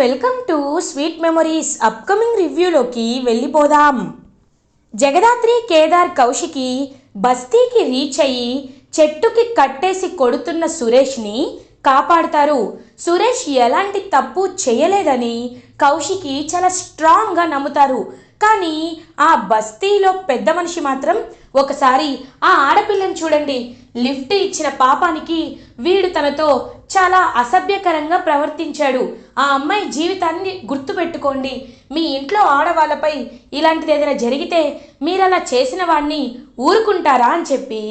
Welcome to sweet memories upcoming రివ్యూలోకి వెళ్ళిపోదాం. జగదాత్రి కేదార్ కౌశికి బస్తీకి reach అయ్యి చెట్టుకి కట్టేసి కొడుతున్న సురేష్ని కాపాడుతారు. సురేష్ ఎలాంటి తప్పు చేయలేదని కౌశికి చాలా స్ట్రాంగ్గా నమ్ముతారు. కానీ ఆ బస్తీలో పెద్ద మనిషి మాత్రం ఒకసారి ఆ ఆడపిల్లని చూడండి. లిఫ్ట్ ఇచ్చిన పాపానికి వీడు తనతో చాలా అసభ్యకరంగా ప్రవర్తించాడు. ఆ అమ్మాయి జీవితాన్ని గుర్తుపెట్టుకోండి. మీ ఇంట్లో ఆడవాళ్ళపై ఇలాంటిది ఏదైనా జరిగితే మీరు అలా చేసిన వాడిని ఊరుకుంటారా అని చెప్పి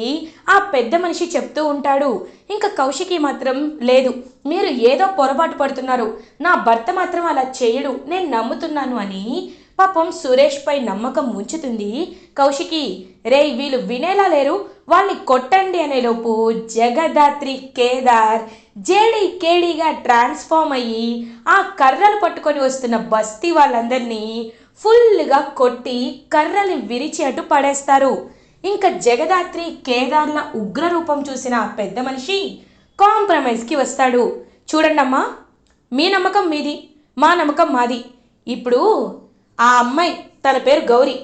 ఆ పెద్ద మనిషి చెప్తూ ఉంటాడు. ఇంకా కౌశికి మాత్రం లేదు. మీరు ఏదో పొరపాటు పడుతున్నారు. నా భర్త మాత్రం అలా చేయడు. నేను నమ్ముతున్నాను అని పాపం సురేష్పై నమ్మకం ఉంచుతుంది. కౌశికి రే వీళ్ళు వినేలా లేరు. వాళ్ళని కొట్టండి అనేలోపు జగదాత్రి కేదార్ జేడి కేడీగా ట్రాన్స్ఫార్మ్ అయ్యి ఆ కర్రలు పట్టుకొని వస్తున్న బస్తీ వాళ్ళందరినీ ఫుల్గా కొట్టి కర్రల్ని విరిచి అటు పడేస్తారు. ఇంకా జగదాత్రి కేదార్ల ఉగ్ర రూపం చూసిన ఆ పెద్ద మనిషి కాంప్రమైజ్కి వస్తాడు. చూడండమ్మా మీ నమ్మకం మీది మా నమ్మకం మాది. ఇప్పుడు ఆ అమ్మాయి తన పేరు గౌరీ.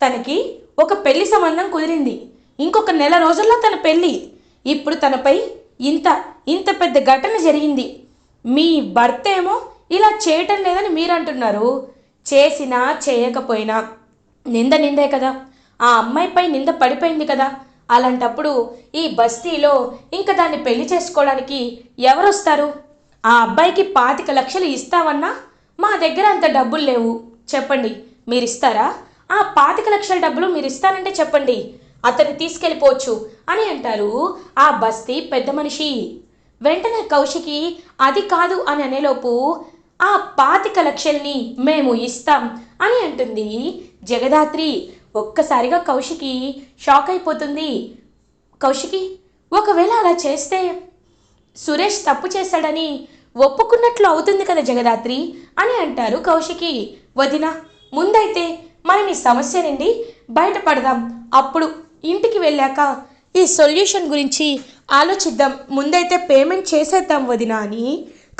తనకి ఒక పెళ్ళి సంబంధం కుదిరింది. ఇంకొక నెల రోజుల్లో తన పెళ్ళి ఇప్పుడు తనపై ఇంత ఇంత పెద్ద ఘటన జరిగింది. మీ భర్త ఏమో ఇలా చేయటం లేదని మీరు అంటున్నారు చేసినా చేయకపోయినా నింద నిందే కదా. ఆ అమ్మాయిపై నింద పడిపోయింది కదా. అలాంటప్పుడు ఈ బస్తీలో ఇంకా దాన్ని పెళ్ళి చేసుకోవడానికి ఎవరొస్తారు? ఆ అబ్బాయికి పాతిక లక్షలు ఇస్తామన్నా మా దగ్గర అంత డబ్బులు లేవు. చెప్పండి. మీరు ఇస్తారా ఆ పాతిక లక్షల డబ్బులు మీరు ఇస్తానంటే చెప్పండి. అతన్ని తీసుకెళ్ళిపోవచ్చు అని అంటారు ఆ బస్తీ పెద్ద మనిషి. వెంటనే కౌశికి అది కాదు అని అనేలోపు ఆ పాతిక లక్షల్ని మేము ఇస్తాం అని అంటుంది జగదాత్రి. ఒక్కసారిగా కౌశికి షాక్ అయిపోతుంది. కౌశికి ఒకవేళ అలా చేస్తే సురేష్ తప్పు చేశాడని ఒప్పుకున్నట్లు అవుతుంది కదా జగదాత్రి? అని అంటారు కౌశికి. వదిన ముందైతే మనం ఈ సమస్య నుండి బయటపడదాం. అప్పుడు ఇంటికి వెళ్ళాక ఈ సొల్యూషన్ గురించి ఆలోచిద్దాం. ముందైతే పేమెంట్ చేసేద్దాం వదిన అని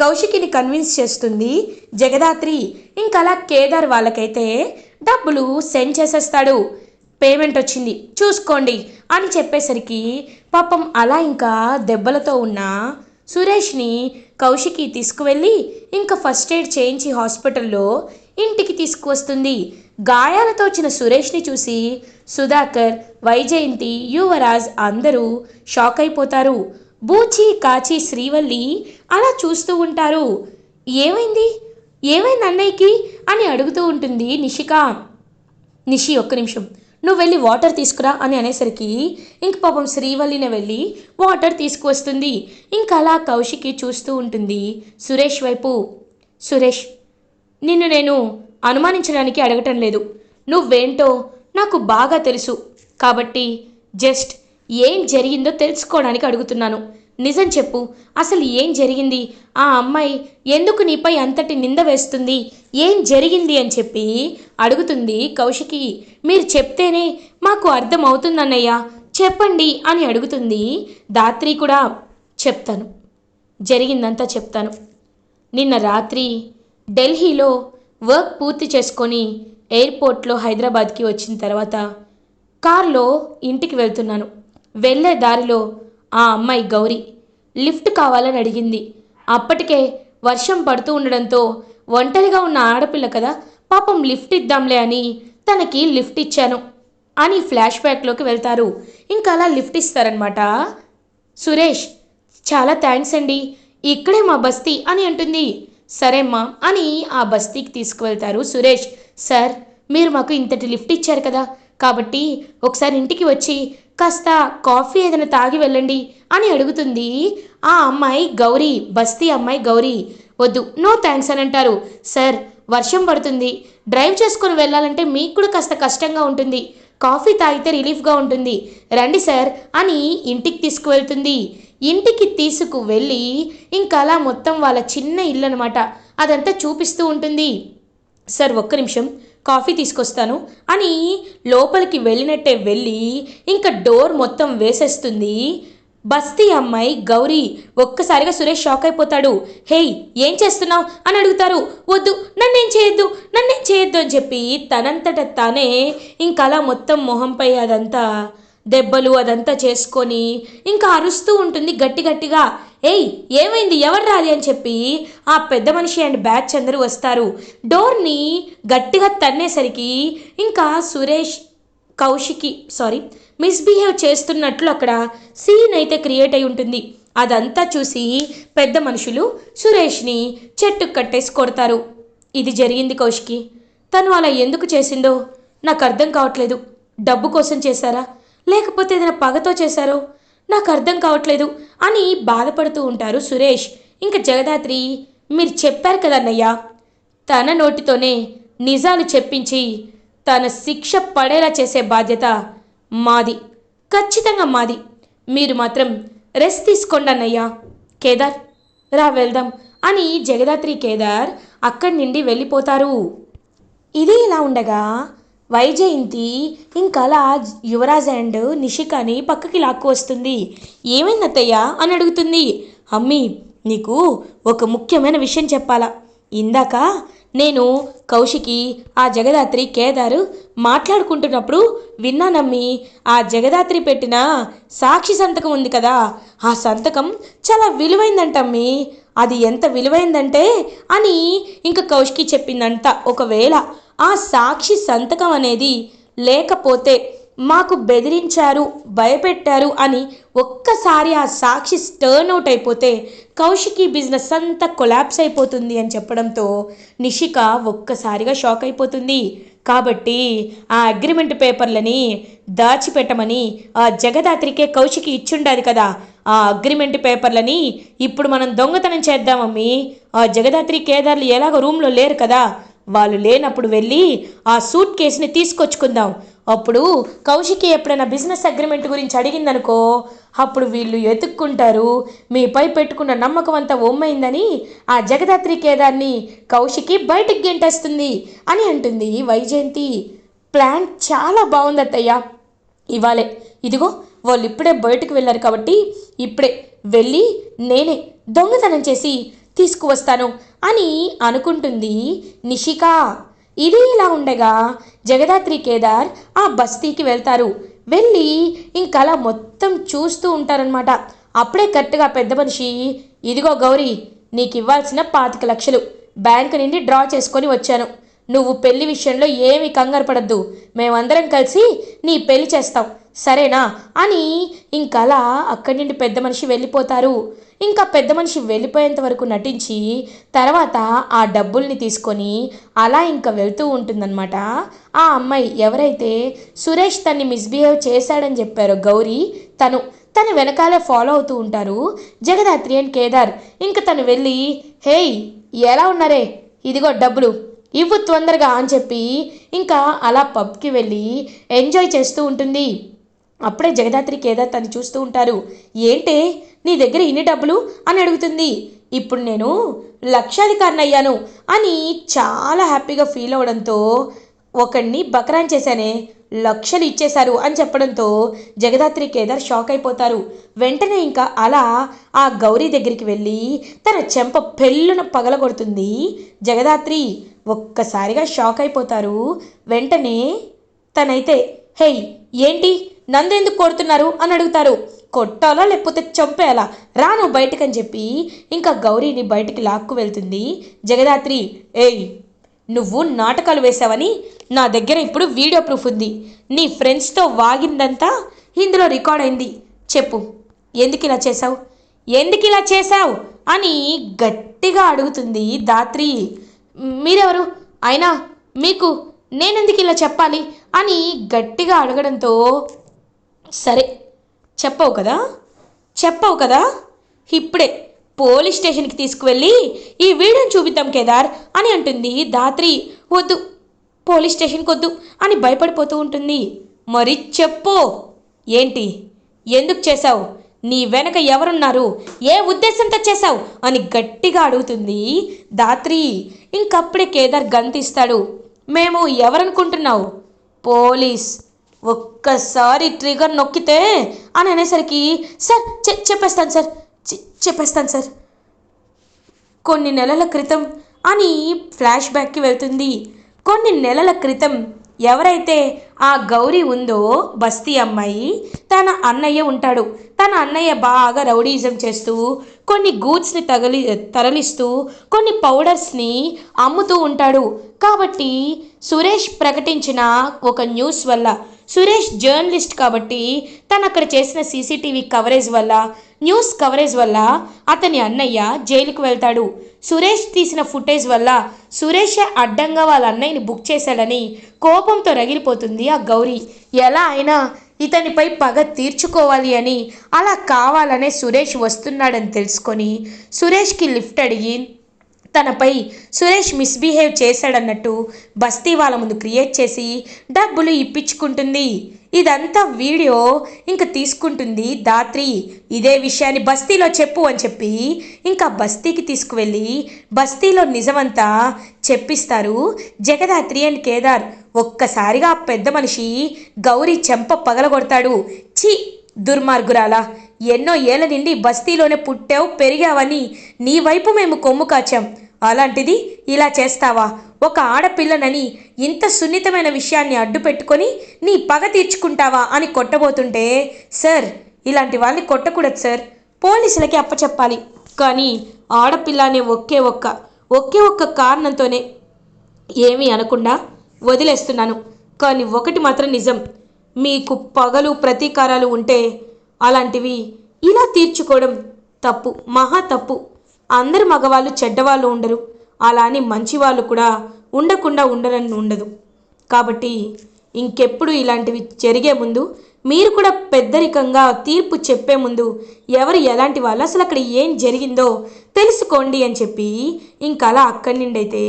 కౌశికిని కన్విన్స్ చేస్తుంది జగదాత్రి. ఇంకలా అలా కేదార్ వాళ్ళకైతే డబ్బులు సెండ్ చేసేస్తాడు. పేమెంట్ వచ్చింది. చూసుకోండి అని చెప్పేసరికి పాపం అలా ఇంకా దెబ్బలతో ఉన్న సురేష్ని కౌశికి తీసుకువెళ్ళి ఇంకా ఫస్ట్ ఎయిడ్ చేయించి హాస్పిటల్లో ఇంటికి తీసుకువస్తుంది. గాయాలతో వచ్చిన సురేష్ని చూసి సుధాకర్ వైజయంతి యువరాజ్ అందరూ షాక్ అయిపోతారు. బూచి కాచి శ్రీవల్లి అలా చూస్తూ ఉంటారు. ఏమైంది? ఏమైంది అన్నయ్యకి? అని అడుగుతూ ఉంటుంది నిషిక. నిషి ఒక్క నిమిషం. నువ్వు వెళ్ళి వాటర్ తీసుకురా అని అనేసరికి ఇంక పాపం శ్రీవల్లిని వెళ్ళి వాటర్ తీసుకువస్తుంది. ఇంకా అలా కౌశికి చూస్తూ ఉంటుంది. సురేష్ వైపు సురేష్ నిన్ను నేను అనుమానించడానికి అడగటం లేదు. నువ్వేంటో నాకు బాగా తెలుసు. కాబట్టి జస్ట్ ఏం జరిగిందో తెలుసుకోవడానికి అడుగుతున్నాను. నిజం చెప్పు. అసలు ఏం జరిగింది? ఆ అమ్మాయి ఎందుకు నీపై అంతటి నింద వేస్తుంది? ఏం జరిగింది అని చెప్పి అడుగుతుంది కౌశికి. మీరు చెప్తేనే మాకు అర్థమవుతుందన్నయ్యా. చెప్పండి అని అడుగుతుంది దాత్రి కూడా చెప్తాను. జరిగిందంతా చెప్తాను. నిన్న రాత్రి ఢిల్లీలో వర్క్ పూర్తి చేసుకొని ఎయిర్పోర్ట్లో హైదరాబాద్కి వచ్చిన తర్వాత కార్లో ఇంటికి వెళ్తున్నాను. వెళ్ళే దారిలో ఆ అమ్మాయి గౌరీ. లిఫ్ట్ కావాలని అడిగింది. అప్పటికే వర్షం పడుతూ ఉండడంతో ఒంటరిగా ఉన్న ఆడపిల్ల కదా పాపం లిఫ్ట్ ఇద్దాంలే అని తనకి లిఫ్ట్ ఇచ్చాను అని ఫ్లాష్ బ్యాక్లోకి వెళ్తారు. ఇంకా అలా లిఫ్ట్ ఇస్తారనమాట సురేష్ చాలా థ్యాంక్స్ అండి. ఇక్కడే మా బస్తీ అని అంటుంది. సరేమ్మా అని ఆ బస్తీకి తీసుకువెళ్తారు సురేష్. సార్ మీరు మాకు ఇంతటి లిఫ్ట్ ఇచ్చారు కదా కాబట్టి ఒకసారి ఇంటికి వచ్చి కాస్త కాఫీ ఏదైనా తాగి వెళ్ళండి అని అడుగుతుంది ఆ అమ్మాయి గౌరీ బస్తీ అమ్మాయి గౌరీ. వద్దు నో థ్యాంక్స్ అని అంటారు. సార్ వర్షం పడుతుంది. డ్రైవ్ చేసుకొని వెళ్ళాలంటే మీకు కూడా కాస్త కష్టంగా ఉంటుంది. కాఫీ తాగితే రిలీఫ్గా ఉంటుంది. రండి సార్ అని ఇంటికి తీసుకువెళ్తుంది. ఇంటికి తీసుకు వెళ్ళి ఇంకా అలా మొత్తం వాళ్ళ చిన్న ఇల్లు అనమాట అదంతా చూపిస్తూ ఉంటుంది. సార్ ఒక్క నిమిషం. కాఫీ తీసుకొస్తాను. అని లోపలికి వెళ్ళినట్టే వెళ్ళి ఇంకా డోర్ మొత్తం వేసేస్తుంది. బస్తీ అమ్మాయి గౌరీ ఒక్కసారిగా సురేష్ షాక్ అయిపోతాడు. హేయ్ ఏం చేస్తున్నావు? అని అడుగుతారు. వద్దు నన్నేం చేయొద్దు నన్నేం చేయొద్దు అని చెప్పి తనంతట తానే ఇంకలా మొత్తం మొహంపై అదంతా దెబ్బలు అదంతా చేసుకొని ఇంకా అరుస్తూ ఉంటుంది గట్టి గట్టిగా. ఏయ్ ఏమైంది? ఎవరు రాలి? అని చెప్పి ఆ పెద్ద మనిషి అండ్ బ్యాచ్ అందరూ వస్తారు. డోర్ని గట్టిగా తన్నేసరికి ఇంకా సురేష్ కౌశికి సారీ మిస్బిహేవ్ చేస్తున్నట్లు అక్కడ సీన్ అయితే క్రియేట్ అయి ఉంటుంది. అదంతా చూసి పెద్ద మనుషులు సురేష్ని చెట్టుకు కట్టేసి కొడతారు. ఇది జరిగింది కౌశికి. తను అలా ఎందుకు చేసిందో? నాకు అర్థం కావట్లేదు. డబ్బు కోసం చేశారా? లేకపోతే ఏదైనా పగతో చేశారో? నాకు అర్థం కావట్లేదు అని బాధపడుతూ ఉంటారు సురేష్. ఇంకా జగదాత్రి మీరు చెప్పారు కదన్నయ్యా తన నోటితోనే నిజాలు చెప్పించి తన శిక్ష పడేలా చేసే బాధ్యత మాది ఖచ్చితంగా మాది. మీరు మాత్రం రెస్ట్ తీసుకోండి అన్నయ్యా. కేదార్ రా వెళ్దాం అని జగదాత్రి కేదార్ అక్కడి నుండి వెళ్ళిపోతారు. ఇది ఇలా ఉండగా వైజయంతి ఇంకలా యువరాజ్ అండ్ నిషికాని పక్కకి లాక్కు వస్తుంది. ఏమైంది అత్తయ్య? అని అడుగుతుంది. అమ్మి నీకు ఒక ముఖ్యమైన విషయం చెప్పాలా. ఇందాక నేను కౌశికి ఆ జగదాత్రి కేదారు మాట్లాడుకుంటున్నప్పుడు విన్నానమ్మి ఆ జగదాత్రి పెట్టిన సాక్షి సంతకం ఉంది కదా ఆ సంతకం చాలా విలువైందంటమ్మి అది ఎంత విలువైందంటే అని ఇంకా కౌశికి చెప్పిందంట. ఒకవేళ ఆ సాక్షి సంతకం అనేది లేకపోతే మాకు బెదిరించారు భయపెట్టారు అని ఒక్కసారి ఆ సాక్షి టర్న్ అవుట్ అయిపోతే కౌశికి బిజినెస్ అంతా కొలాప్స్ అయిపోతుంది అని చెప్పడంతో నిషిక ఒక్కసారిగా షాక్ అయిపోతుంది. కాబట్టి ఆ అగ్రిమెంట్ పేపర్లని దాచిపెట్టమని ఆ జగదాత్రికే కౌశికి ఇచ్చుండాది కదా. ఆ అగ్రిమెంట్ పేపర్లని ఇప్పుడు మనం దొంగతనం చేద్దామమ్మి ఆ జగదాత్రి కేదార్లు ఎలాగో రూమ్లో లేరు కదా. వాళ్ళు లేనప్పుడు వెళ్ళి ఆ సూట్ కేసుని తీసుకొచ్చుకుందాం. అప్పుడు కౌశికి ఎప్పుడైనా బిజినెస్ అగ్రిమెంట్ గురించి అడిగిందనుకో అప్పుడు వీళ్ళు ఎతుక్కుంటారు. మీపై పెట్టుకున్న నమ్మకం అంతా ఒమ్మైందని ఆ జగదాత్రి కేదార్ని కౌశికి బయటికి గెంటేస్తుంది అని అంటుంది. వైజయంతి ప్లాన్ చాలా బాగుంది అత్తయ్య ఇవాళే. ఇదిగో వాళ్ళు ఇప్పుడే బయటకు వెళ్ళారు కాబట్టి ఇప్పుడే వెళ్ళి నేనే దొంగతనం చేసి తీసుకువస్తాను. అని అనుకుంటుంది నిషిక. ఇది ఇలా ఉండగా జగదాత్రి కేదార్ ఆ బస్తీకి వెళ్తారు. వెళ్ళి ఇంకలా మొత్తం చూస్తూ ఉంటారనమాట అప్పుడే కరెక్ట్గా పెద్ద మనిషి ఇదిగో గౌరీ నీకు ఇవ్వాల్సిన పాతిక లక్షలు. బ్యాంకు నుండి డ్రా చేసుకొని వచ్చాను. నువ్వు పెళ్ళి విషయంలో ఏమీ కంగారు పడద్దు. మేమందరం కలిసి నీ పెళ్ళి చేస్తాం. సరేనా? అని ఇంకలా అక్కడి నుండి పెద్ద మనిషి వెళ్ళిపోతారు. ఇంకా పెద్ద మనిషి వెళ్ళిపోయేంత వరకు నటించి తర్వాత ఆ డబ్బుల్ని తీసుకొని అలా ఇంకా వెళ్తూ ఉంటుందన్నమాట. ఆ అమ్మాయి ఎవరైతే సురేష్ తన్ని మిస్బిహేవ్ చేశాడని చెప్పారో గౌరీ తను తను వెనకాలే ఫాలో అవుతూ ఉంటారు. జగదాత్రి అండ్ కేదార్ ఇంకా తను వెళ్ళి హేయ్ ఎలా ఉన్నారే? ఇదిగో డబ్బులు ఇవ్వు తొందరగా అని చెప్పి ఇంకా అలా పబ్కి వెళ్ళి ఎంజాయ్ చేస్తూ ఉంటుంది. అప్పుడే జగదాత్రి కేదార్ తను చూస్తూ ఉంటారు. ఏంటే నీ దగ్గర ఇన్ని డబ్బులు? అని అడుగుతుంది. ఇప్పుడు నేను లక్షాధికారిని అయ్యాను అని చాలా హ్యాపీగా ఫీల్ అవడంతో ఒకడిని బకరాన్ చేశానే. లక్షలు ఇచ్చేశారు అని చెప్పడంతో జగదాత్రి కేదార్ షాక్ అయిపోతారు. వెంటనే ఇంకా అలా ఆ గౌరీ దగ్గరికి వెళ్ళి తన చెంప పెళ్ళున పగలగొడుతుంది. జగదాత్రి ఒక్కసారిగా షాక్ అయిపోతారు. వెంటనే తనైతే హేయ్ ఏంటి? నందెందుకు కొడుతున్నారు అని అడుగుతారు. కొట్టాలా లేకపోతే చంపేయాలా? రాను బయటకని చెప్పి ఇంకా గౌరీని బయటికి లాక్కు వెళ్తుంది. జగదాత్రి ఏయ్ నువ్వు నాటకాలు వేశావని నా దగ్గర ఇప్పుడు వీడియో ప్రూఫ్ ఉంది. నీ ఫ్రెండ్స్తో వాగిందంతా ఇందులో రికార్డ్ అయింది. చెప్పు ఎందుకు ఇలా చేశావు? ఎందుకు ఇలా చేశావు? అని గట్టిగా అడుగుతుంది దాత్రి. మీరెవరు? అయినా మీకు నేనెందుకు ఇలా చెప్పాలి? అని గట్టిగా అడగడంతో సరే చెప్పవు కదా? చెప్పవు కదా? ఇప్పుడే పోలీస్ స్టేషన్కి తీసుకువెళ్ళి ఈ వీడియోని చూపిద్దాం కేదార్ అని అంటుంది దాత్రి వద్దు పోలీస్ స్టేషన్కి వద్దు అని భయపడిపోతూ ఉంటుంది. మరి చెప్పు. ఏంటి? ఎందుకు చేశావు? నీ వెనక ఎవరున్నారు? ఏ ఉద్దేశంతో చేశావు? అని గట్టిగా అడుగుతుంది దాత్రి ఇంకప్పుడే కేదార్ గంతిస్తాడు. మేము ఎవరనుకుంటున్నావు? పోలీస్. ఒక్కసారి ట్రిగర్ నొక్కితే అని అనేసరికి సార్ చెప్పేస్తాను సార్ చెప్పేస్తాను సార్. కొన్ని నెలల క్రితం అని ఫ్లాష్ బ్యాక్కి వెళ్తుంది. కొన్ని నెలల క్రితం ఎవరైతే ఆ గౌరీ ఉందో బస్తీ అమ్మాయి తన అన్నయ్య ఉంటాడు. తన అన్నయ్య బాగా రౌడీజం చేస్తూ కొన్ని గూడ్స్ని తగలి తరలిస్తూ కొన్ని పౌడర్స్ని అమ్ముతూ ఉంటాడు. కాబట్టి సురేష్ ప్రకటించిన ఒక న్యూస్ వల్ల సురేష్ జర్నలిస్ట్ కాబట్టి తను అక్కడ చేసిన సీసీటీవీ కవరేజ్ వల్ల న్యూస్ కవరేజ్ వల్ల అతని అన్నయ్య జైలుకు వెళ్తాడు. సురేష్ తీసిన ఫుటేజ్ వల్ల సురేషే అడ్డంగా వాళ్ళ అన్నయ్యని బుక్ చేశాడని కోపంతో రగిలిపోతుంది ఆ గౌరీ. ఎలా అయినా ఇతనిపై పగ తీర్చుకోవాలి అని అలా కావాలనే సురేష్ వస్తున్నాడని తెలుసుకొని సురేష్కి లిఫ్ట్ అడిగి తనపై సురేష్ మిస్బిహేవ్ చేశాడన్నట్టు బస్తీ వాళ్ళ ముందు క్రియేట్ చేసి డబ్బులు ఇప్పించుకుంటుంది. ఇదంతా వీడియో ఇంకా తీసుకుంటుంది దాత్రి ఇదే విషయాన్ని బస్తీలో చెప్పు అని చెప్పి ఇంకా బస్తీకి తీసుకువెళ్ళి బస్తీలో నిజమంతా చెప్పిస్తారు జగదాత్రి అండ్ కేదార్. ఒక్కసారిగా ఆ పెద్ద మనిషి గౌరీ చెంప పగలగొడతాడు. ఛీ! దుర్మార్గురాలా! ఎన్నో ఏళ్ళ నుండి బస్తీలోనే పుట్టావు పెరిగావని నీ వైపు మేము కొమ్ము కాచాం. అలాంటిది ఇలా చేస్తావా? ఒక ఆడపిల్లనని ఇంత సున్నితమైన విషయాన్ని అడ్డు పెట్టుకొని నీ పగ తీర్చుకుంటావా అని కొట్టబోతుంటే సార్ ఇలాంటి వాళ్ళని కొట్టకూడదు సార్. పోలీసులకి అప్పచెప్పాలి. కానీ ఆడపిల్ల అనే ఒకే ఒక్క ఒకే ఒక్క కారణంతోనే ఏమీ అనకుండా వదిలేస్తున్నాను. కానీ ఒకటి మాత్రం నిజం. మీకు పగలు ప్రతీకారాలు ఉంటే అలాంటివి ఇలా తీర్చుకోవడం తప్పు మహా తప్పు. అందరు మగవాళ్ళు చెడ్డవాళ్ళు ఉండరు. అలా అని మంచివాళ్ళు కూడా ఉండకుండా ఉండరని ఉండదు. కాబట్టి ఇంకెప్పుడు ఇలాంటివి జరిగే ముందు మీరు కూడా పెద్దరికంగా తీర్పు చెప్పే ముందు ఎవరు ఎలాంటి వాళ్ళు అసలు అక్కడ ఏం జరిగిందో తెలుసుకోండి అని చెప్పి ఇంకా అలా అక్కడి నుండి అయితే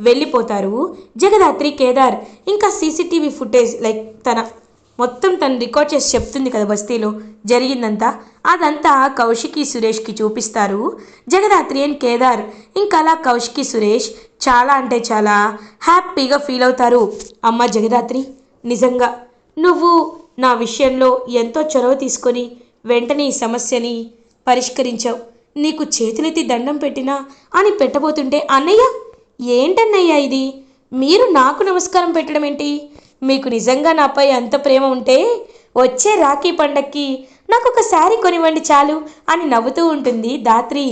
వెళ్ళిపోతారు జగదాత్రి కేదార్. ఇంకా సీసీటీవీ ఫుటేజ్ లైక్ తన మొత్తం తను రికార్డ్ చేసి చెప్తుంది కదా బస్తీలో. జరిగిందంతా. అదంతా కౌశికి సురేష్కి చూపిస్తారు. జగదాత్రి అండ్ కేదార్. ఇంకా అలా కౌశికి సురేష్ చాలా అంటే చాలా హ్యాపీగా ఫీల్ అవుతారు. అమ్మ జగదాత్రి నిజంగా నువ్వు నా విషయంలో ఎంతో చొరవ తీసుకొని వెంటనే ఈ సమస్యని పరిష్కరించావు. నీకు చేతులెత్తి దండం పెట్టినా అని పెట్టబోతుంటే అన్నయ్య ఏంటన్నయ్య ఇది? మీరు నాకు నమస్కారం పెట్టడం ఏంటి మీకు నిజంగా నాపై అంత ప్రేమ ఉంటే వచ్చే రాఖీ పండక్కి నాకు ఒక శారీ కొనివ్వండి చాలు అని నవ్వుతూ ఉంటుంది దాత్రి.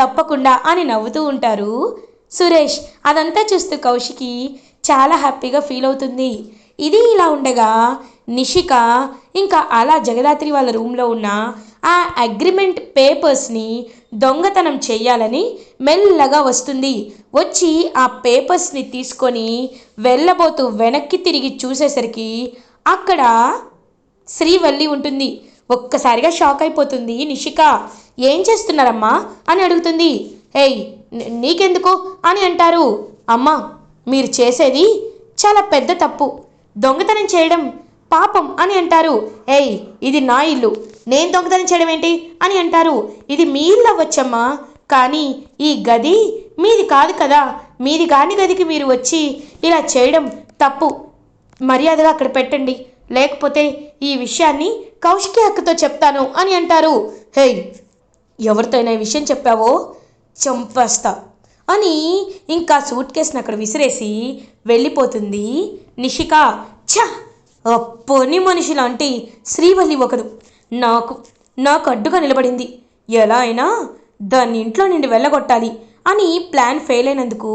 తప్పకుండా అని నవ్వుతూ ఉంటారు. సురేష్ అదంతా చూస్తూ కౌశికి చాలా హ్యాపీగా ఫీల్ అవుతుంది. ఇది ఇలా ఉండగా నిషిక ఇంకా అలా జగదాత్రి వాళ్ళ రూమ్లో ఉన్న ఆ అగ్రిమెంట్ పేపర్స్ని దొంగతనం చేయాలని మెల్లగా వస్తుంది. వచ్చి ఆ పేపర్స్ని తీసుకొని వెళ్ళబోతూ వెనక్కి తిరిగి చూసేసరికి అక్కడ శ్రీవల్లి ఉంటుంది. ఒక్కసారిగా షాక్ అయిపోతుంది నిషిక. ఏం చేస్తున్నారమ్మా? అని అడుగుతుంది. ఏయ్ నీకెందుకు? అని అంటారు. అమ్మా మీరు చేసేది చాలా పెద్ద తప్పు. దొంగతనం చేయడం పాపం అని అంటారు. ఏయ్ ఇది నా ఇల్లు. నేను దొంగతనం చేయడం ఏంటి అని అంటారు. ఇది మీ ఇల్లు అవ్వచ్చమ్మా. కానీ ఈ గది మీది కాదు కదా. మీది కాని గదికి మీరు వచ్చి ఇలా చేయడం తప్పు. మర్యాదగా అక్కడ పెట్టండి. లేకపోతే ఈ విషయాన్ని కౌశికి హక్కుతో చెప్తాను అని అంటారు. హేయ్ ఎవరితో అయినా ఈ విషయం చెప్పావో? చంపేస్తా. అని ఇంకా సూట్ కేసుని అక్కడ విసిరేసి వెళ్ళిపోతుంది నిషిక. ఛ! అప్పని మనిషి లాంటి శ్రీవల్లి ఒకరు నాకు నాకు అడ్డుగా నిలబడింది. ఎలా అయినా దాన్ని ఇంట్లో నుండి వెళ్ళగొట్టాలి అని ప్లాన్ ఫెయిల్ అయినందుకు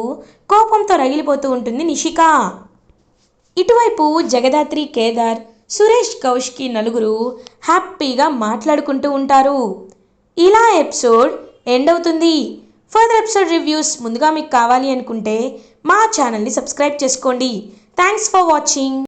కోపంతో రగిలిపోతూ ఉంటుంది నిషిక. ఇటువైపు జగదాత్రి కేదార్ సురేష్ కౌష్కి నలుగురు హ్యాపీగా మాట్లాడుకుంటూ ఉంటారు. ఇలా ఎపిసోడ్ ఎండ్ అవుతుంది. ఫర్దర్ ఎపిసోడ్ రివ్యూస్ ముందుగా మీకు కావాలి అనుకుంటే మా ఛానల్ని సబ్స్క్రైబ్ చేసుకోండి. Thanks for watching.